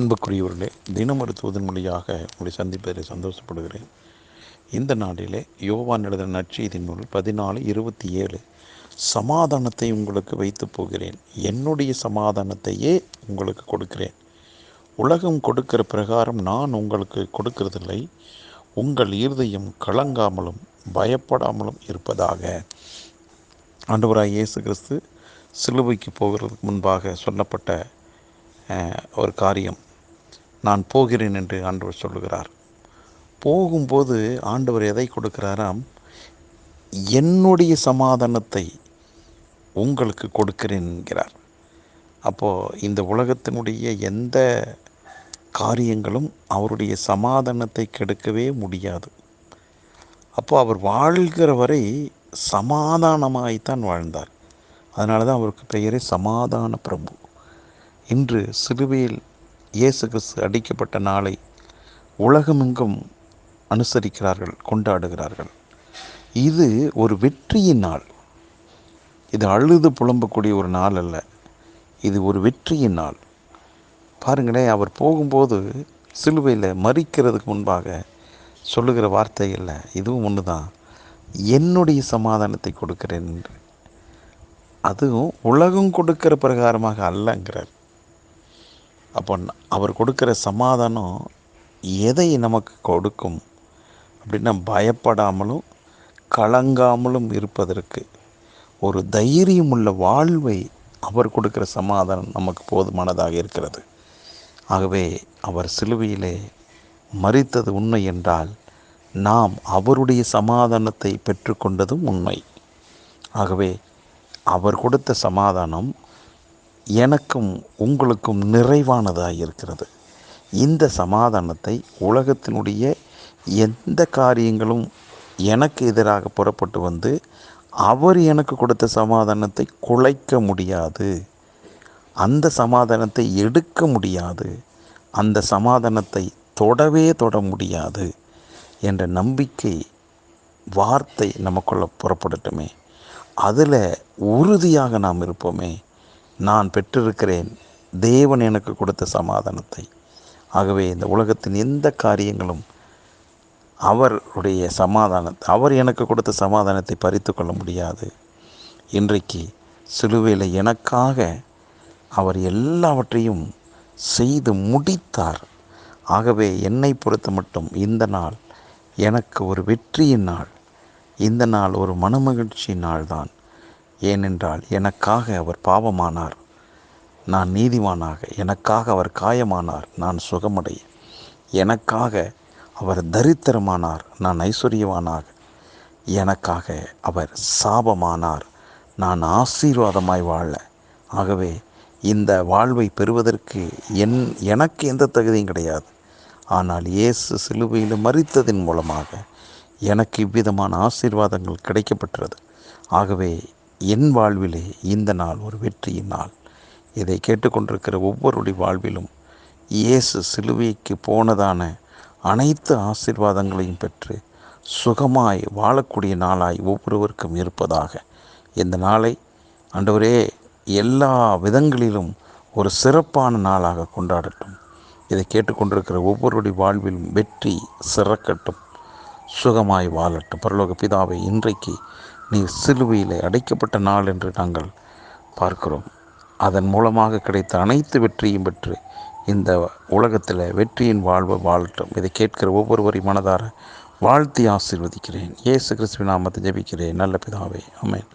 அன்புக்குரியவர்களே தினம் ஒரு மொழியாக உங்களை சந்திப்பதில் சந்தோஷப்படுகிறேன். இந்த நாளிலே யோவான் எழுதின நற்செய்தி நூல் பதினாலு இருபத்தி ஏழு சமாதானத்தை உங்களுக்கு வைத்து போகிறேன். என்னுடைய சமாதானத்தையே உங்களுக்கு கொடுக்கிறேன். உலகம் கொடுக்கிற பிரகாரம் நான் உங்களுக்கு கொடுக்கிறதில்லை. உங்கள் இருதயம் கலங்காமலும் பயப்படாமலும் இருப்பதாக. ஆண்டவராய் இயேசு கிறிஸ்து சிலுவைக்கு போகிறதுக்கு முன்பாக சொல்லப்பட்ட ஒரு காரியம். நான் போகிறேன் என்று ஆண்டவர் சொல்லுகிறார். போகும்போது ஆண்டவர் எதை கொடுக்கிறாராம்? என்னுடைய சமாதானத்தை உங்களுக்கு கொடுக்கிறேன் என்கிறார். அப்போது இந்த உலகத்தினுடைய எந்த காரியங்களும் அவருடைய சமாதானத்தை கெடுக்கவே முடியாது. அப்போது அவர் வாழ்கிற வரை சமாதானமாய்த்தான் வாழ்ந்தார். அதனால தான் அவருக்கு பெயரே சமாதான பிரபு. இன்று சிலுவையில் இயேசு கிறிஸ்து அடிக்கப்பட்ட நாளை உலகமெங்கும் அனுசரிக்கிறார்கள் கொண்டாடுகிறார்கள். இது ஒரு வெற்றியின் நாள். இது அழுது புலம்பக்கூடிய ஒரு நாள் அல்ல. இது ஒரு வெற்றியின் நாள். பாருங்களேன் அவர் போகும்போது சிலுவையில் மறிக்கிறதுக்கு முன்பாக சொல்லுகிற வார்த்தைகளில் இதுவும் ஒன்று தான் என்னுடைய சமாதானத்தை கொடுக்கிறேன் என்று. அதுவும் உலகம் கொடுக்கிற பிரகாரமாக அல்லங்கிறார். அப்போ அவர் கொடுக்குற சமாதானம் எதை நமக்கு கொடுக்கும் அப்படின்னா பயப்படாமலும் கலங்காமலும் இருப்பதற்கு. ஒரு தைரியமுள்ள வாழ்வை அவர் கொடுக்குற சமாதானம் நமக்கு போதுமானதாக இருக்கிறது. ஆகவே அவர் சிலுவையிலே மறித்தது உண்மை என்றால் நாம் அவருடைய சமாதானத்தை பெற்றுக்கொண்டதும் உண்மை. ஆகவே அவர் கொடுத்த சமாதானம் எனக்கும் உங்களுக்கும் நிறைவானதாக இருக்கிறது. இந்த சமாதானத்தை உலகத்தினுடைய எந்த காரியங்களும் எனக்கு எதிராக புறப்பட்டு வந்து அவர் எனக்கு கொடுத்த சமாதானத்தை குலைக்க முடியாது. அந்த சமாதானத்தை எடுக்க முடியாது. அந்த சமாதானத்தை தொடவே தொட முடியாது என்ற நம்பிக்கை வார்த்தை நமக்குள்ளே புறப்படட்டுமே. அதில் உறுதியாக நாம் இருப்போமே. நான் பெற்றிருக்கிறேன். தேவன் எனக்கு கொடுத்த சமாதானத்தை. ஆகவே இந்த உலகத்தின் எந்த காரியங்களும் அவருடைய சமாதானத்தை அவர் எனக்கு கொடுத்த சமாதானத்தை பறித்து கொள்ள முடியாது. இன்றைக்கு சிலுவையில் எனக்காக அவர் எல்லாவற்றையும் செய்து முடித்தார். ஆகவே என்னை பொறுத்த மட்டும் இந்த நாள் எனக்கு ஒரு வெற்றியின் நாள். இந்த நாள் ஒரு மனமகிழ்ச்சி நாள்தான். ஏனென்றால் எனக்காக அவர் பாவமானார். நான் நீதிவானாக எனக்காக அவர் காயமானார் நான் சுகமடைய. எனக்காக அவர் தரித்திரமானார் நான் ஐஸ்வர்யவானாக. எனக்காக அவர் சாபமானார் நான் ஆசீர்வாதமாய் வாழ. ஆகவே இந்த வாழ்வை பெறுவதற்கு என் எனக்கு எந்த தகுதியும் கிடையாது. ஆனால் இயேசு சிலுவையில் மறித்ததின் மூலமாக எனக்கு இவ்விதமான ஆசீர்வாதங்கள் கிடைக்கப்பெற்றது. ஆகவே என் வாழ்விலே இந்த நாள் ஒரு வெற்றியின் நாள். இதை கேட்டுக்கொண்டிருக்கிற ஒவ்வொருடைய வாழ்விலும் இயேசு சிலுவைக்கு போனதான அனைத்து ஆசீர்வாதங்களையும் பெற்று சுகமாய் வாழக்கூடிய நாளாய் ஒவ்வொருவருக்கும் இருப்பதாக. இந்த நாளை ஆண்டவரே எல்லா விதங்களிலும் ஒரு சிறப்பான நாளாக கொண்டாடட்டும். இதை கேட்டுக்கொண்டிருக்கிற ஒவ்வொருடைய வாழ்விலும் வெற்றி சிறக்கட்டும். சுகமாய் வாழட்டும். பரலோக பிதாவை இன்றைக்கு நீ சிலுவையில் அடைக்கப்பட்ட நாள் என்று நாங்கள் பார்க்கிறோம். அதன் மூலமாக கிடைத்த அனைத்து வெற்றியும் பெற்று இந்த உலகத்தில் வெற்றியின் வாழ்வு வாழட்டும். இதை கேட்கிற ஒவ்வொருவரையும் மனதார வாழ்த்தி ஆசிர்வதிக்கிறேன். இயேசு கிறிஸ்துவின் நாமத்தை ஜெபிக்கிறேன். நல்ல பிதாவே அமேன்